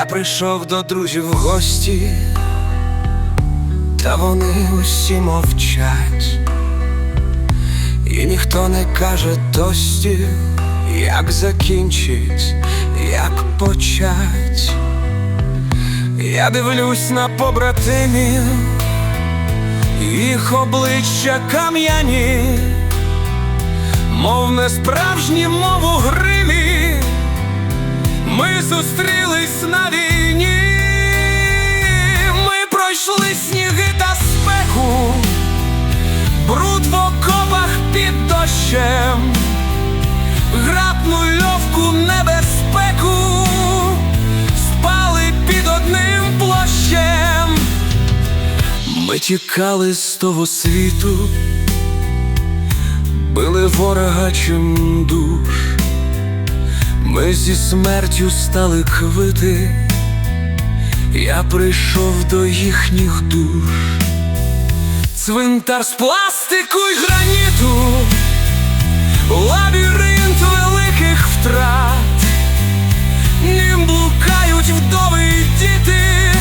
Я прийшов до друзів в гості, та вони усі мовчать, і ніхто не каже тості, як закінчить, як почать. Я дивлюсь на побратимів, їх обличчя кам'яні, мов не справжні, мов у гримі. Ми зустрілись на війні, ми пройшли сніги та спеку, бруд в окопах під дощем, грабну льовку небезпеку, спали під одним площем. Ми тікали з того світу, били ворога чим душ. Ми зі смертю стали квити, я прийшов до їхніх душ, цвинтар з пластику й граніту, лабіринт великих втрат, ним блукають вдови й діти,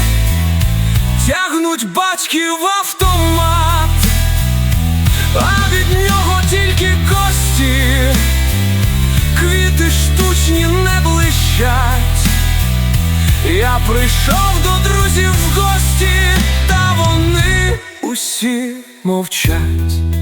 тягнуть батьків автомат, а від блищать. Я прийшов до друзів в гості, та вони усі мовчать.